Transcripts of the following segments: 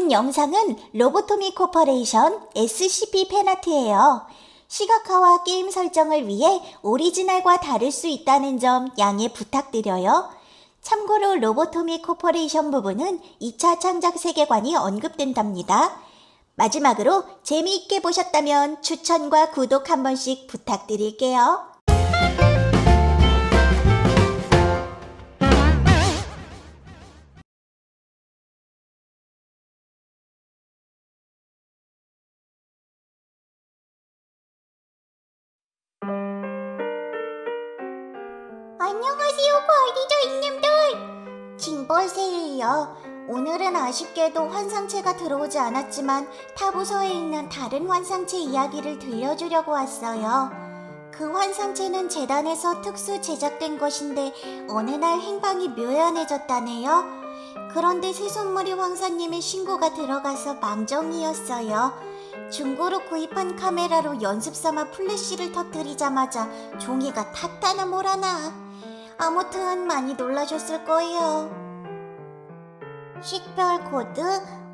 본 영상은 로보토미 코퍼레이션 SCP 팬아트예요. 시각화와 게임 설정을 위해 오리지널과 다를 수 있다는 점 양해 부탁드려요. 참고로 로보토미 코퍼레이션 부분은 2차 창작 세계관이 언급된답니다. 마지막으로 재미있게 보셨다면 추천과 구독 한 번씩 부탁드릴게요. 안녕하세요, 관리자님들. 징벌새예요. 오늘은 아쉽게도 환상체가 들어오지 않았지만 타부서에 있는 다른 환상체 이야기를 들려주려고 왔어요. 그 환상체는 재단에서 특수 제작된 것인데 어느 날 행방이 묘연해졌다네요. 그런데 새손머리 황사님의 신고가 들어가서 망정이었어요. 중고로 구입한 카메라로 연습 삼아 플래시를 터뜨리자마자 종이가 탔다나 뭐라나. 아무튼 많이 놀라셨을 거예요. 식별 코드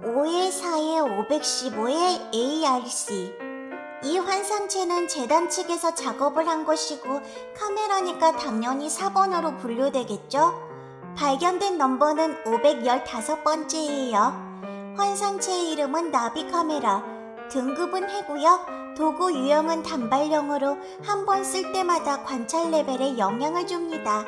514-515의 ARC. 이 환상체는 재단 측에서 작업을 한 것이고 카메라니까 당연히 4번으로 분류되겠죠? 발견된 넘버는 515번째예요. 환상체의 이름은 나비 카메라. 등급은 해고요. 도구 유형은 단발형으로 한 번 쓸 때마다 관찰 레벨에 영향을 줍니다.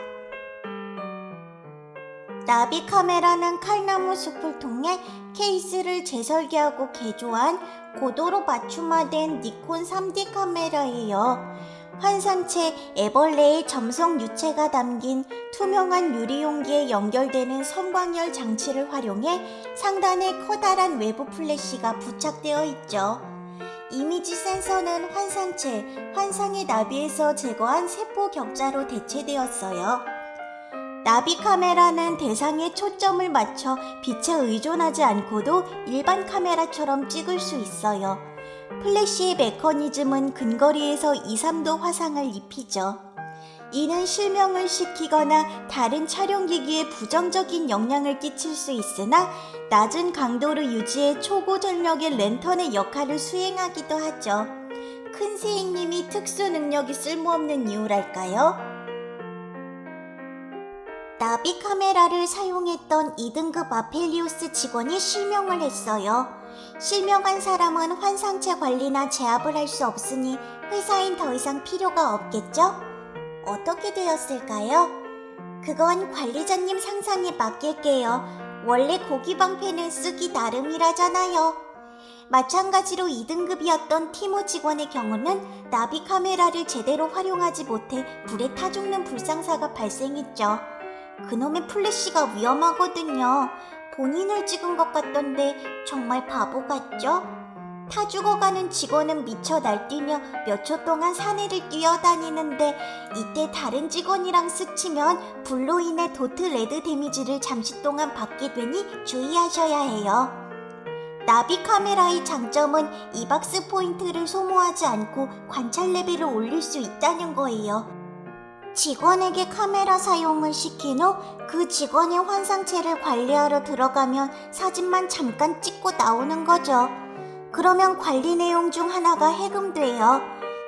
나비 카메라는 칼나무 숲을 통해 케이스를 재설계하고 개조한 고도로 맞춤화된 니콘 3D 카메라예요. 환상체 애벌레의 점성 유체가 담긴 투명한 유리 용기에 연결되는 성광열 장치를 활용해 상단에 커다란 외부 플래시가 부착되어 있죠. 이미지 센서는 환상체, 환상의 나비에서 제거한 세포 격자로 대체되었어요. 나비 카메라는 대상에 초점을 맞춰 빛에 의존하지 않고도 일반 카메라처럼 찍을 수 있어요. 플래시의 메커니즘은 근거리에서 2, 3도 화상을 입히죠. 이는 실명을 시키거나 다른 촬영기기에 부정적인 영향을 끼칠 수 있으나 낮은 강도를 유지해 초고 전력의 랜턴의 역할을 수행하기도 하죠. 큰 세익님이 특수 능력이 쓸모없는 이유랄까요? 나비 카메라를 사용했던 2등급 아펠리우스 직원이 실명을 했어요. 실명한 사람은 환상체 관리나 제압을 할 수 없으니 회사엔 더 이상 필요가 없겠죠? 어떻게 되었을까요? 그건 관리자님 상상에 맡길게요. 원래 고기 방패는 쓰기 나름이라잖아요. 마찬가지로 2등급이었던 티모 직원의 경우는 나비 카메라를 제대로 활용하지 못해 불에 타 죽는 불상사가 발생했죠. 그놈의 플래시가 위험하거든요. 본인을 찍은 것 같던데 정말 바보 같죠? 타 죽어가는 직원은 미쳐 날뛰며 몇 초 동안 사내를 뛰어다니는데 이때 다른 직원이랑 스치면 불로 인해 도트 레드 데미지를 잠시 동안 받게 되니 주의하셔야 해요. 나비 카메라의 장점은 이박스 포인트를 소모하지 않고 관찰 레벨을 올릴 수 있다는 거예요. 직원에게 카메라 사용을 시킨 후 그 직원의 환상체를 관리하러 들어가면 사진만 잠깐 찍고 나오는 거죠. 그러면 관리 내용 중 하나가 해금돼요.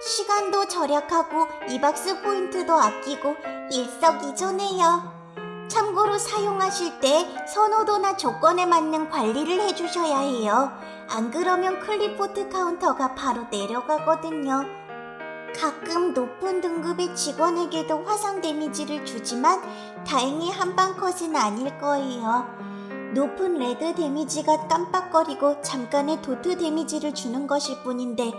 시간도 절약하고 이박스 포인트도 아끼고 일석이조네요. 참고로 사용하실 때 선호도나 조건에 맞는 관리를 해주셔야 해요. 안 그러면 클리포트 카운터가 바로 내려가거든요. 가끔 높은 등급의 직원에게도 화상 데미지를 주지만 다행히 한방 컷은 아닐 거예요. 높은 레드 데미지가 깜빡거리고 잠깐의 도트 데미지를 주는 것일 뿐인데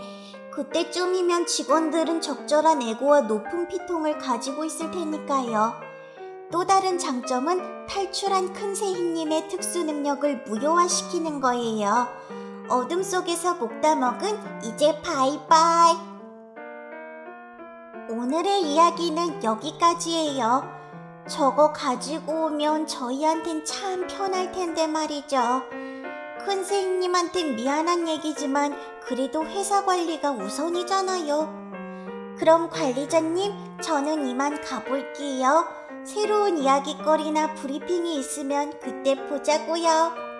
그때쯤이면 직원들은 적절한 에고와 높은 피통을 가지고 있을 테니까요. 또 다른 장점은 탈출한 큰새 흰님의 특수 능력을 무효화시키는 거예요. 어둠 속에서 먹다 먹은 이제 바이바이. 오늘의 이야기는 여기까지예요. 저거 가지고 오면 저희한텐 참 편할 텐데 말이죠. 큰 선생님한텐 미안한 얘기지만 그래도 회사 관리가 우선이잖아요. 그럼 관리자님, 저는 이만 가볼게요. 새로운 이야기거리나 브리핑이 있으면 그때 보자고요.